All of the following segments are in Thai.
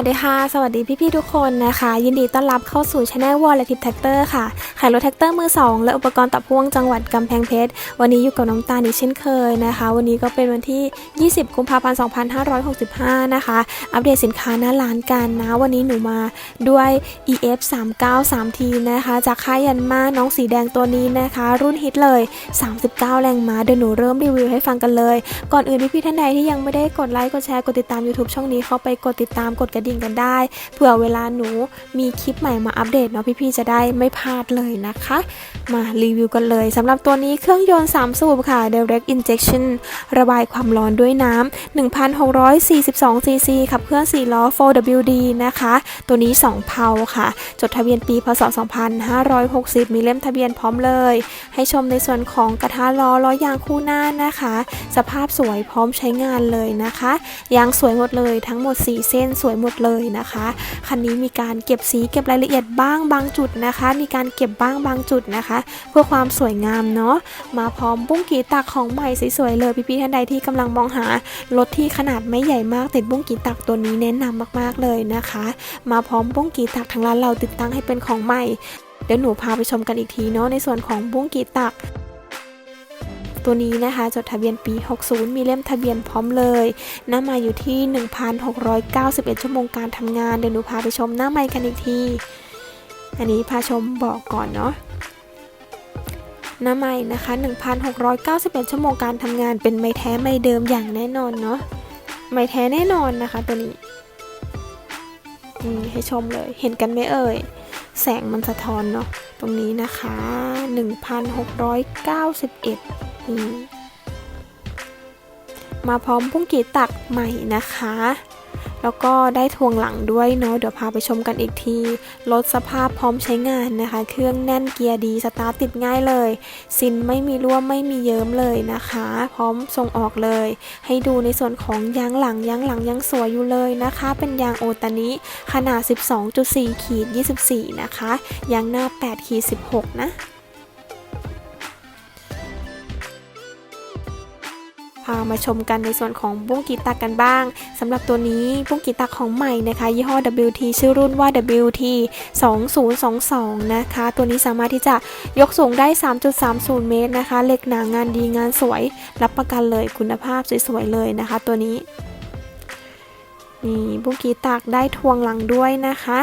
สดีค่ะ สวัสดีพี่ๆทุกคนนะคะ ยินดีต้อนรับเข้าสู่ช anel วอลและทิปแท็กเตอร์ค่ะขายรถแท็กเตอร์มือ 2 และอุปกรณ์ตัดพ่วงจังหวัดกำแพงเพชร วันนี้อยู่กับน้องตาลอีกเช่นเคยนะคะ วันนี้ก็เป็นวันที่ 20 กุมภาพันธ์ 2565 นะคะ อัปเดตสินค้าหน้าร้านกันนะ วันนี้หนูมาด้วย EF 393T นะคะ จากค่ายยันมาน้องสีแดงตัวนี้นะคะ รุ่นฮิตเลย 39 แรงม้าเดี๋ยวหนูเริ่มรีวิวให้ฟังกันเลย ก่อนอื่นพี่ๆท่านใดที่ยังไม่ได้กดไลค์กดแชร์กดติดตาม YouTube ช่องนี้เข้าไปกดติดตามกดกระดิ่งกันได้ เผื่อเวลาหนูมีคลิปใหม่มาอัปเดตเนาะพี่ๆจะได้ไม่พลาดเลยนะคะ มารีวิวกันเลยสำหรับตัวนี้เครื่องยนต์ 3 สูบค่ะ Direct Injection ระบายความร้อนด้วยน้ำ1,642 cc ขับเคลื่อน 4 ล้อ 4WD นะคะ ตัวนี้ 2 เพาค่ะ จดทะเบียนปีพศ 2560 มีเล่มทะเบียนพร้อมเลย ให้ชมในส่วนของกระทะล้อล้อยางคู่หน้านะคะ สภาพสวยพร้อมใช้งานเลยนะคะ ยางสวยหมดเลยทั้งหมด 4 เส้นสวยหมดเลยนะคะ คันนี้มีการเก็บสีเก็บรายละเอียดบ้างบางจุดนะคะ มีการเก็บบ้างบางจุดนะคะ เพื่อความสวยงามเนาะมาพร้อมบุ้งกีตักของใหม่สวยๆเลยพี่ๆท่านใดที่กำลังมองหารถที่ขนาดไม่ใหญ่มากติดบุ้งกีตักตัวนี้แนะนำมากๆเลยนะคะ มาพร้อมบุ้งกีตักทางร้านเราติดตั้งให้เป็นของใหม่เดี๋ยวหนูพาไปชมกันอีกทีเนาะในส่วนของบุ้งกีตัก ตัวนี้นะคะ จดทะเบียนปี 60 มีเล่มทะเบียนพร้อมเลยหน้าไมาอยู่ที่ 1,691 ชั่วโมงการทำงาน เดี๋ยวหนูพาไปชมหน้าไม้กันอีกที อันนี้พาชมบอกก่อนเนาะหน้าไม้นะคะ 1,691 ชั่วโมงการทำงานเป็นไม้แท้ไม้เดิมอย่างแน่นอนเนาะไม้แท้แน่นอนนะคะ ตัวนี้นี่ให้ชมเลยเห็นกันไหมเอ่ย แสงมันสะท้อนเนาะตรงนี้นะคะ 1,691 มาพร้อมพุ่งกีตักใหม่นะคะ แล้วก็ได้ทวงหลังด้วยเนาะเดี๋ยวพาไปชมกันอีกทีรถสภาพพร้อมใช้งานนะคะ เครื่องแน่นเกียร์ดีสตาร์ทติดง่ายเลย ซินไม่มีรั่วไม่มีเยิ้มเลยนะคะ พร้อมส่งออกเลย ให้ดูในส่วนของยางหลังยางหลังยังสวยอยู่เลยนะคะ เป็นยางโอตานิขนาด 12.4ขีด24 นะคะยางหน้า8ขีด16 นะ พามาชมกันในส่วนของบุ้งกีตักกันบ้างสำหรับตัวนี้บุ้งกีตักของใหม่นะคะยี่ห้อ WT ชื่อรุ่นว่า WT 2022 นะคะ ตัวนี้สามารถที่จะยกสูงได้ 3.30 เมตรนะคะ เหล็กหนางานดีงานสวย รับประกันเลยคุณภาพสวยๆเลยนะคะ ตัวนี้นี่บุ้งกีตักได้ทวงหลังด้วยนะคะ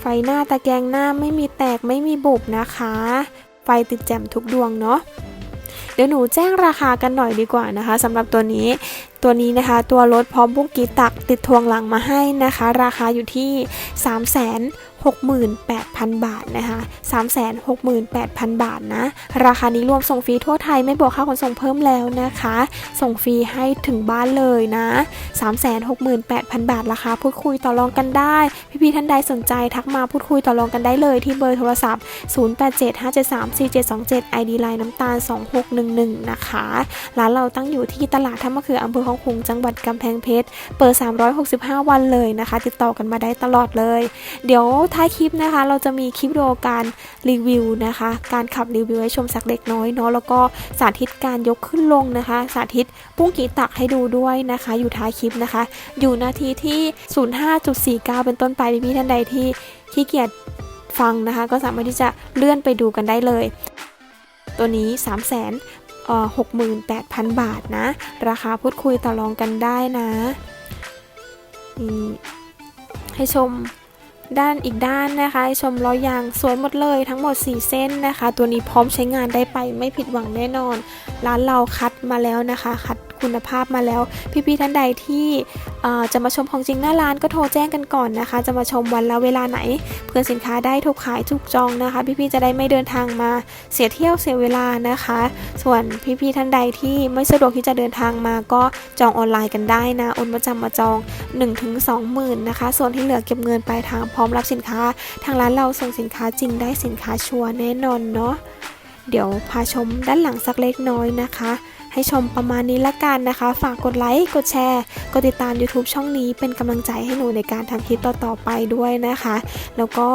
ไฟหน้าตะแกรงหน้าไม่มีแตกไม่มีบุบนะคะ ไฟติดแจ่มทุกดวงเนาะ เดี๋ยวหนูแจ้งราคากันหน่อยดีกว่านะคะสำหรับตัวนี้ตัวนี้นะคะ ตัวรถพร้อมบุ้งกีตักติดทวงหลังมาให้นะคะ ราคาอยู่ที่ 3 6 8 0 0 0 บาทนะคะ368,000 บาทนะ ราคานี้รวมส่งฟรีทั่วไทยไม่บวกค่าขนส่งเพิ่มแล้วนะคะ ส่งฟรีให้ถึงบ้านเลยนะ 368,000 บาทราคาพูดคุยต่อรองกันได้ พี่ๆท่านใดสนใจทักมาพูดคุยต่อรองกันได้เลยที่เบอร์โทรศัพท์ 0875734727 ID ไลน์น้ำตาล 2611 นะคะร้านเราตั้งอยู่ที่ตลาดท่ามะเขืออำเภอคลองขุงจังหวัดกำแพงเพชร เปิด 365 วันเลยนะคะ ติดต่อกันมาได้ตลอดเลย เดี๋ยวท้ายคลิปนะคะ เราจะมีคลิปวิดีโอการรีวิวนะคะ การขับรีวิวให้ชมสักเล็กน้อยเนาะแล้วก็สาธิตการยกขึ้นลงนะคะ สาธิตปุ้งกีตักให้ดูด้วยนะคะ อยู่ท้ายคลิปนะคะ อยู่นาทีที่ 05.49 เป็นต้นไปพี่ๆท่านใดที่ขี้เกียจฟังนะคะ ก็สามารถที่จะเลื่อนไปดูกันได้เลย ตัวนี้ 3 0 0 0 0 0เอ่อ68,000 บาทนะ ราคาพูดคุยต่อรองกันได้นะให้ชมด้านอีกด้านนะคะ ให้ชมล้อยางสวยหมดเลยทั้งหมด 4 เส้นนะคะ ตัวนี้พร้อมใช้งานได้ไปไม่ผิดหวังแน่นอน ร้านเราคัดมาแล้วนะคะ คัดคุณภาพมาแล้ว พี่ๆท่านใดที่ จะมาชมของจริงหน้าร้านก็โทรแจ้งกันก่อนนะคะ จะมาชมวันและเวลาไหน เพื่อสินค้าได้ถูกขายถูกจองนะคะ พี่ๆจะได้ไม่เดินทางมาเสียเที่ยวเสียเวลานะคะ ส่วนพี่ๆท่านใดที่ไม่สะดวกที่จะเดินทางมาก็จองออนไลน์กันได้นะโอนมาจำมาจอง 1-2หมื่นนะคะ ส่วนที่เหลือเก็บเงินปลายทางพร้อมรับสินค้า ทางร้านเราส่งสินค้าจริงได้สินค้าชัวร์แน่นอนเนาะเดี๋ยวพาชมด้านหลังสักเล็กน้อยนะคะ ให้ชมประมาณนี้ละกันนะคะ ฝากกดไลค์กดแชร์ กดติดตาม YouTube ช่องนี้เป็นกำลังใจให้หนูในการทำคลิปต่อๆไปด้วยนะคะ แล้วก็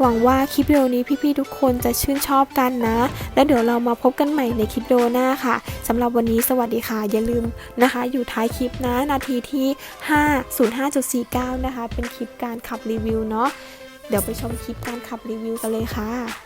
หวังว่าคลิปวิดีโอนี้พี่ๆทุกคนจะชื่นชอบกันนะ แล้วเดี๋ยวเรามาพบกันใหม่ในคลิปวิดีโอหน้าค่ะสำหรับวันนี้สวัสดีค่ะ อย่าลืมนะคะ อยู่ท้ายคลิปนะนาทีที่ 505.49 นะคะ เป็นคลิปการขับรีวิวเนาะเดี๋ยวไปชมคลิปการขับรีวิวกันเลยค่ะ